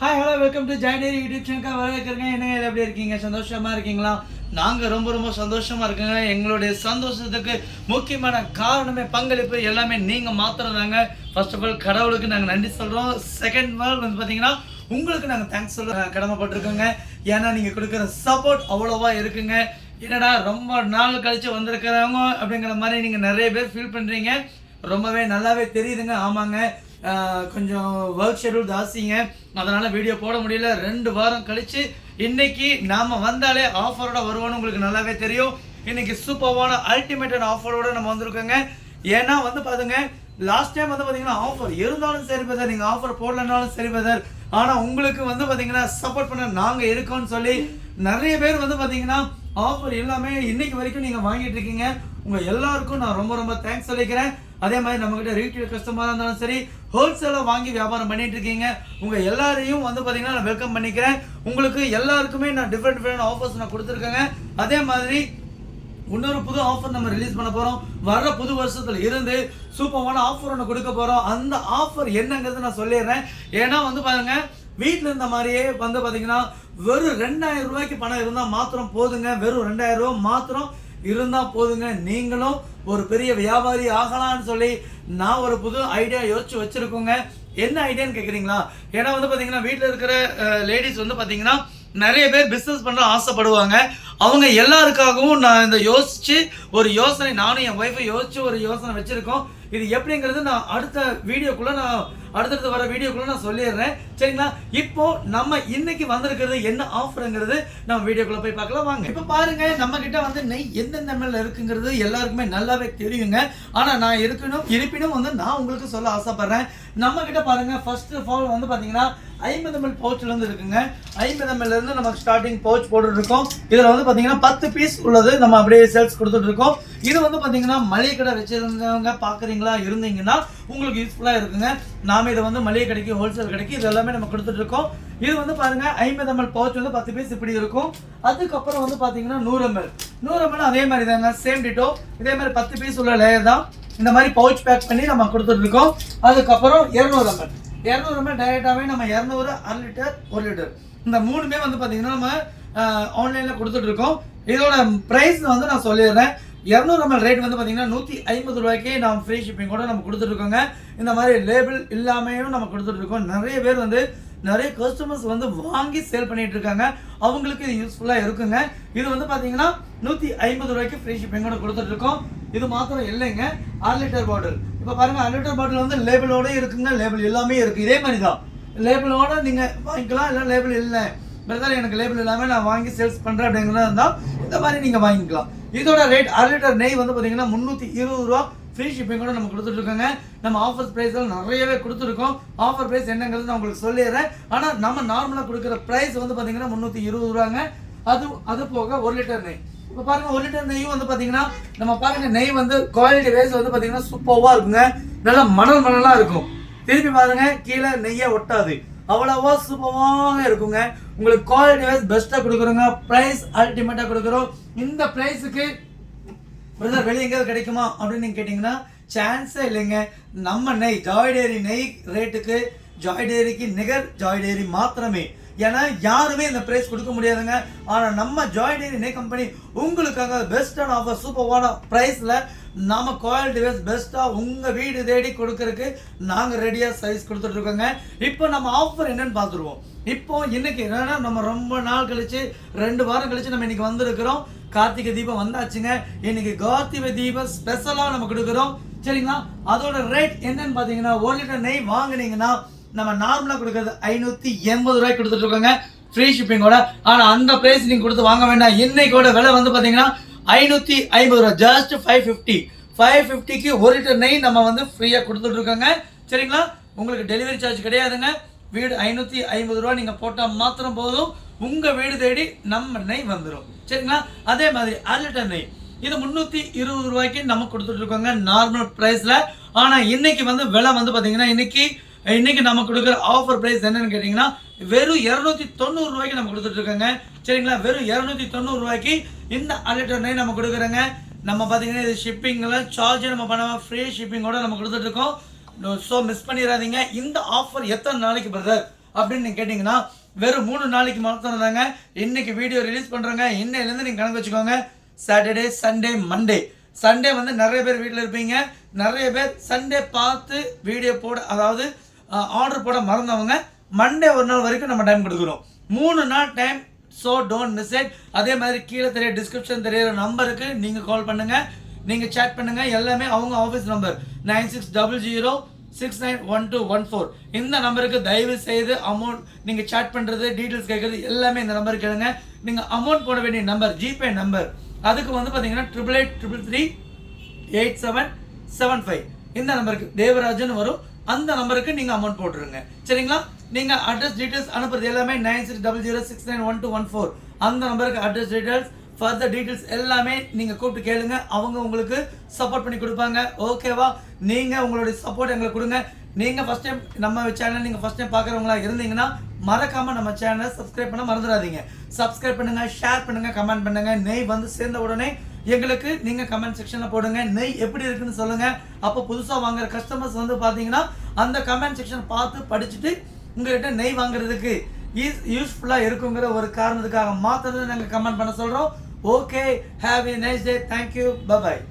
Hi hello welcome to joinery YouTube channel வரவேற்கிறேங்க என்னங்க எப்படி இருக்கீங்க? சந்தோஷமாக இருக்கீங்களா? நாங்கள் ரொம்ப ரொம்ப சந்தோஷமாக இருக்கோங்க. எங்களுடைய சந்தோஷத்துக்கு முக்கியமான காரணமே பங்களிப்பு எல்லாமே நீங்கள் மாத்திரம் தாங்க. ஃபர்ஸ்ட் ஆஃப் ஆல் கடவுளுக்கு நாங்கள் நன்றி சொல்கிறோம் செகண்ட் ஆல் வந்து பார்த்தீங்கன்னா உங்களுக்கு நாங்கள் தேங்க்ஸ் சொல்ல கடமைப்பட்டிருக்கோங்க. ஏன்னா நீங்கள் கொடுக்குற சப்போர்ட் அவ்வளோவா இருக்குங்க. என்னடா ரொம்ப நாள் கழிச்சு வந்திருக்கிறவங்க அப்படிங்கிற மாதிரி நீங்கள் நிறைய பேர் ஃபீல் பண்ணுறீங்க ரொம்பவே நல்லாவே தெரியுதுங்க. ஆமாங்க. கொஞ்சம் ஒர்க் ஷெடியூல் ஜாஸ்திங்க அதனால் வீடியோ போட முடியல. ரெண்டு வாரம் கழித்து இன்னைக்கு நாம் வந்தாலே ஆஃபரோட வருவோன்னு உங்களுக்கு நல்லாவே தெரியும். இன்னைக்கு சூப்பர்வான அல்டிமேட்டட் ஆஃபரோட நம்ம வந்திருக்கோங்க. ஏன்னா வந்து பாருங்க லாஸ்ட் டைம் வந்து பார்த்தீங்கன்னா ஆஃபர் இருந்தாலும் சரி பதர் நீங்கள் ஆஃபர் போடலனாலும் சரி பதர் ஆனால் உங்களுக்கு வந்து பார்த்தீங்கன்னா சப்போர்ட் பண்ண நாங்கள் இருக்கோம்னு சொல்லி நிறைய பேர் வந்து பார்த்தீங்கன்னா ஆஃபர் எல்லாமே இன்னைக்கு வரைக்கும் நீங்கள் வாங்கிட்டு இருக்கீங்க. உங்கள் எல்லாருக்கும் நான் ரொம்ப ரொம்ப தேங்க்ஸ் சொல்லிக்கிறேன். அதே மாதிரி நம்மக்கிட்ட ரீட்டைல் கஸ்டமராக இருந்தாலும் சரி ஹோல்சேலாக வாங்கி வியாபாரம் பண்ணிட்டு இருக்கீங்க. உங்கள் எல்லாரையும் வந்து பார்த்தீங்கன்னா நான் வெல்கம் பண்ணிக்கிறேன். உங்களுக்கு எல்லாருக்குமே நான் டிஃப்ரெண்ட் டிஃப்ரெண்ட் ஆஃபர்ஸ் நான் கொடுத்துருக்கேங்க. அதே மாதிரி இன்னொரு புது ஆஃபர் நம்ம ரிலீஸ் பண்ண போறோம். வர்ற புது வருஷத்துல இருந்து சூப்பரான ஆஃபர் ஒன்று கொடுக்க போறோம். அந்த ஆஃபர் என்னங்கிறது நான் சொல்லிடுறேன். ஏன்னா வந்து பாருங்க வீட்டில் இருந்த மாதிரியே வந்து பார்த்தீங்கன்னா வெறும் ரெண்டாயிரம் ரூபாய்க்கு பணம் இருந்தால் மாத்திரம் போதுங்க. வெறும் ரெண்டாயிரம் ரூபா மாத்திரம் இருந்தால் போதுங்க. நீங்களும் ஒரு பெரிய வியாபாரி ஆகலாம்னு சொல்லி நான் ஒரு புது ஐடியா யோசிச்சு வச்சுருக்கோங்க. என்ன ஐடியான்னு கேட்குறீங்களா ஏன்னா வந்து பார்த்தீங்கன்னா வீட்டில் இருக்கிற லேடிஸ் வந்து பார்த்தீங்கன்னா நிறைய பேர் பிஸ்னஸ் பண்ணுற ஆசைப்படுவாங்க. அவங்க எல்லாருக்காகவும் நான் இந்த யோசித்து ஒரு யோசனை நானும் என் ஒய்ஃபை யோசித்து ஒரு யோசனை வச்சுருக்கோம். இது எப்படிங்கிறது நான் அடுத்த வீடியோக்குள்ளே நான் அடுத்தடுத்து வர வீடியோக்குள்ளே நான் சொல்லிடுறேன். சரிங்களா? இப்போ நம்ம இன்னைக்கு வந்திருக்கிறது என்ன ஆஃபருங்கிறது நம்ம வீடியோக்குள்ளே போய் பார்க்கலாம். வாங்க. இப்போ பாருங்க நம்ம கிட்ட வந்து நெய் எந்தெந்த மேல இருக்குங்கிறது எல்லாருக்குமே நல்லாவே தெரியுங்க. ஆனால் நான் இருக்கணும் இருப்பினும் வந்து நான் உங்களுக்கு சொல்ல ஆசைப்படுறேன். நம்ம கிட்ட பாருங்க ஃபர்ஸ்ட் ஆஃப் ஆல் வந்து பார்த்தீங்கன்னா ஐம்பது எம்எல் பவுச்லேருந்து இருக்குங்க. ஐம்பது எம்எல் இருந்து நமக்கு ஸ்டார்டிங் பவுச் போட்டுட்டு இதில் வந்து பார்த்தீங்கன்னா பத்து பீஸ் உள்ளது நம்ம அப்படியே சேல்ஸ் கொடுத்துட்டு இருக்கோம். இது வந்து பார்த்தீங்கன்னா மளிகை கடை வச்சிருந்தவங்க பார்க்குறீங்களா இருந்தீங்கன்னா உங்களுக்கு யூஸ்ஃபுல்லாக இருக்குங்க. நாம இதை வந்து மளிகை கடைக்கு ஹோல்சேல் கடைக்கு இது எல்லாமே நம்ம கொடுத்துட்டு இருக்கோம். இது வந்து பாருங்க ஐம்பது எம்எல் பவுச் வந்து பத்து பீஸ் இப்படி இருக்கும். அதுக்கப்புறம் வந்து பார்த்தீங்கன்னா நூறு எம்எல் நூறு எம்எல் அதே மாதிரி தாங்க சேம் டிட்டோ இதே மாதிரி பத்து பீஸ் உள்ள லேயர் தான் இந்த மாதிரி பவுச் பேக் பண்ணி நம்ம கொடுத்துட்டு இருக்கோம். அதுக்கப்புறம் இரநூறு எம்எல் இரநூறு எம்எல் டைரெக்டாகவே நம்ம இரநூறு அரை லிட்டர் ஒரு லிட்டர் இந்த மூணுமே வந்து பார்த்தீங்கன்னா நம்ம ஆன்லைனில் கொடுத்துட்டு இருக்கோம். இதோட ப்ரைஸ் வந்து நான் சொல்லிடுறேன். இரநூறு எம்எல் ரேட் வந்து பார்த்தீங்கன்னா நூற்றி ஐம்பது ரூபாய்க்கே நம்ம ஃப்ரீ ஷிப்பிங் கூட நம்ம கொடுத்துட்ருக்கோங்க. இந்த மாதிரி லேபிள் இல்லாமையும் நம்ம கொடுத்துட்ருக்கோம். நிறைய பேர் வந்து நிறைய கஸ்டமர்ஸ் வந்து வாங்கி சேல் பண்ணிட்டு இருக்காங்க அவங்களுக்கு இது யூஸ்ஃபுல்லாக இருக்குங்க. இது வந்து பார்த்தீங்கன்னா நூற்றி ஐம்பது ரூபாய்க்கு ஃப்ரீ ஷிப்பிங்கோட கூட கொடுத்துட்ருக்கோம். இது மாத்திரம் இல்லைங்க. அரை லிட்டர் பாட்டில் இப்போ பாருங்கள் அரை லிட்டர் பாட்டில் வந்து லேபிளோட இருக்குங்க. லேபிள் எல்லாமே இருக்குது இதே மாதிரி தான் லேபிளோட நீங்கள் வாங்கிக்கலாம் இல்லை லேபிள் இல்லை. பிரதர் எனக்கு லேபிள் இல்லாமல் நான் வாங்கி சேல்ஸ் பண்ணுறேன் அப்படிங்கிறதா இருந்தால் இந்த மாதிரி நீங்கள் வாங்கிக்கலாம். இதோட ரேட் அரை லிட்டர் நெய் வந்து பார்த்தீங்கன்னா முந்நூற்றி இருபது ரூபா. ஃப்ரீ ஷிப்பிங் கூட நம்ம கொடுத்துட்ருக்கோங்க. நம்ம ஆஃபர் ப்ரைஸில் நிறையவே கொடுத்துருக்கோம். ஆஃபர் ப்ரைஸ் என்னங்கிறது நான் உங்களுக்கு சொல்லிடுறேன். ஆனால் நம்ம நார்மலாக கொடுக்குற ப்ரைஸ் வந்து பார்த்தீங்கன்னா முந்நூற்றி இருபது ரூபாங்க. அது அது போக ஒரு லிட்டர் நெய். இப்போ பாருங்கள் ஒரு லிட்டர் நெய் வந்து பார்த்தீங்கன்னா நம்ம பாருங்க நெய் வந்து குவாலிட்டி வைஸ் வந்து பார்த்தீங்கன்னா சூப்பராக இருக்குங்க. நல்லா மணல் மணலாக இருக்கும். திருப்பி பாருங்க கீழே நெய்யே ஒட்டாது. அவ்வளவா சூப்பராக இருக்குங்க. உங்களுக்கு குவாலிட்டி வைஸ் பெஸ்ட்டாக கொடுக்குறோங்க. ப்ரைஸ் அல்டிமேட்டாக கொடுக்குறோம். இந்த ப்ரைஸுக்கு பிரதர் வெளியே எங்கேயாவது கிடைக்குமா அப்படின்னு நீங்கள் கேட்டிங்கன்னா சான்ஸே இல்லைங்க. நம்ம நெய் ஜாய் டேரி நெய் ரேட்டுக்கு ஜாய் டேரிக்கு நிகர் ஜாய் டேரி மாத்திரமே. ஏன்னா யாருமே இந்த ப்ரைஸ் கொடுக்க முடியாதுங்க. ஆனால் நம்ம ஜாய் டேரி நெய் கம்பெனி உங்களுக்காக பெஸ்டான ஆஃபர் சூப்பரான ப்ரைஸில் நம்ம குவாலிட்டி வைஸ் பெஸ்ட்டாக உங்கள் வீடு தேடி கொடுக்கறதுக்கு நாங்கள் ரெடியாக சைஸ் கொடுத்துட்ருக்கோங்க இப்போ நம்ம ஆஃபர் என்னன்னு பார்த்துருவோம். இப்போ இன்னைக்கு என்னன்னா நம்ம ரொம்ப நாள் கழிச்சு ரெண்டு வாரம் கழிச்சு நம்ம இன்னைக்கு வந்திருக்கிறோம். கார்த்திகை தீபம் வந்தாச்சுங்க. இன்னைக்கு கார்த்திகை தீபம் ஸ்பெஷலாக நம்ம கொடுக்குறோம். சரிங்களா? அதோட ரேட் என்னன்னு பார்த்தீங்கன்னா ஒரு லிட்டர் நெய் வாங்குனீங்கன்னா நம்ம நார்மலாக கொடுக்குறது ஐநூற்றி எண்பது ரூபாய்க்கு கொடுத்துட்டு இருக்கோங்க. ஃப்ரீ ஷிப்பிங்கோட ஆனால் அந்த ப்ரைஸ் நீங்கள் கொடுத்து வாங்க வேண்டாம். இன்னைக்கோட விலை வந்து பார்த்தீங்கன்னா ஐநூற்றி ஐம்பது ரூபா ஜஸ்ட் ஃபைவ் ஃபிஃப்டி ஃபைவ் ஃபிஃப்டிக்கு ஒரு லிட்டர் நெய் நம்ம வந்து ஃப்ரீயாக கொடுத்துட்டு இருக்கோங்க. சரிங்களா? உங்களுக்கு டெலிவரி சார்ஜ் கிடையாதுங்க. வீடு ஐநூற்றி ஐம்பது ரூபா நீங்கள் போட்டால் மாத்திரம் போதும். உங்கள் வீடு தேடி நம்ம நெய் வந்துடும் சரிங்களா? அதே மாதிரி அரை லிட்டர் நெய். இது முந்நூற்றி இருபது ரூபாய்க்கு நம்ம கொடுத்துட்ருக்கோங்க நார்மல் ப்ரைஸில் ஆனால் இன்னைக்கு வந்து விலை வந்து பார்த்தீங்கன்னா இன்னைக்கு இன்னைக்கு நம்ம கொடுக்குற ஆஃபர் ப்ரைஸ் என்னன்னு கேட்டிங்கன்னா வெறும் இரநூத்தி தொண்ணூறு ரூபாய்க்கு நம்ம கொடுத்துட்ருக்கோங்க சரிங்களா? வெறும் இரநூத்தி தொண்ணூறு ரூபாய்க்கு இந்த அரை நெய் நம்ம கொடுக்குறோங்க. நம்ம பார்த்தீங்கன்னா இது ஷிப்பிங்கில் சார்ஜ் நம்ம பண்ணாமல் ஃப்ரீ ஷிப்பிங்கோட நம்ம கொடுத்துட்ருக்கோம் ஸோ மிஸ் பண்ணிடாதீங்க இந்த ஆஃபர் எத்தனை நாளைக்கு பிரதர் அப்படின்னு நீங்கள் கேட்டிங்கன்னா வெறும் மூணு நாளைக்கு மாத்திரம் தாங்க இன்னைக்கு வீடியோ ரிலீஸ் பண்ணுறோங்க இன்னையிலேருந்து நீங்கள் கணக்கு வச்சுக்கோங்க. சாட்டர்டே சண்டே மண்டே சண்டே வந்து நிறைய பேர் வீட்டில் இருப்பீங்க. நிறைய பேர் சண்டே பார்த்து வீடியோ போட அதாவது ஆர்டர் போட மறந்தவங்க. மண்டே ஒரு நாள் வரைக்கும் நம்ம டைம் கொடுக்குறோம். மூணு நாள் time so don't miss it அதே மாதிரி கீழே தெரிய டிஸ்கிரிப்ஷன் தெரியிற நம்பருக்கு நீங்கள் கால் பண்ணுங்கள் நீங்கள் சேட் பண்ணுங்க. எல்லாமே அவங்க office number nine six double zero six nine one two one four இந்த நம்பருக்கு தயவு செய்து அமௌண்ட் நீங்கள் சேட் பண்ணுறது டீட்டெயில்ஸ் கேட்குறது எல்லாமே இந்த நம்பருக்கு கேளுங்க. நீங்கள் அமௌண்ட் போட வேண்டிய நம்பர் ஜிபே நம்பர் அதுக்கு வந்து பார்த்தீங்கன்னா triple eight triple three eight seven seven five இந்த நம்பருக்கு தேவராஜன் வரும். அந்த நம்பருக்கு நீங்கள் அமௌண்ட் போட்டுருங்க. சரிங்களா? நீங்கள் அட்ரஸ் டீட்டெயில்ஸ் அனுப்புறது எல்லாமே nine six double zero six nine one two one four அந்த நம்பருக்கு அட்ரஸ் டீட்டெயில்ஸ் ஃபர்தர் டீட்டெயில்ஸ் எல்லாமே நீங்கள் கூப்பிட்டு கேளுங்க. அவங்க உங்களுக்கு சப்போர்ட் பண்ணி கொடுப்பாங்க. ஓகேவா நீங்கள் உங்களுடைய சப்போர்ட் எங்களுக்கு கொடுங்க. நீங்கள் ஃபஸ்ட் டைம் நம்ம சேனல் நீங்கள் ஃபஸ்ட் டைம் பார்க்குறவங்களா இருந்தீங்கன்னா மறக்காமல் நம்ம சேனலை சப்ஸ்கிரைப் பண்ண மறந்துடாதீங்க. சப்ஸ்கிரைப் பண்ணுங்கள் ஷேர் பண்ணுங்கள் கமெண்ட் பண்ணுங்கள் நெய் வந்து சேர்ந்த உடனே எங்களுக்கு நீங்கள் கமெண்ட் செக்ஷனில் போடுங்க. நெய் எப்படி இருக்குன்னு சொல்லுங்கள் அப்போ புதுசாக வாங்குற கஸ்டமர்ஸ் வந்து பார்த்தீங்கன்னா அந்த கமெண்ட் செக்ஷன் பார்த்து படிச்சுட்டு உங்கள்கிட்ட நெய் வாங்குறதுக்கு யூஸ் யூஸ்ஃபுல்லாக இருக்குங்கிற ஒரு காரணத்துக்காக மாத்திரம் நாங்கள் கமெண்ட் பண்ண சொல்கிறோம் Okay, have a nice day. Thank you. Bye bye.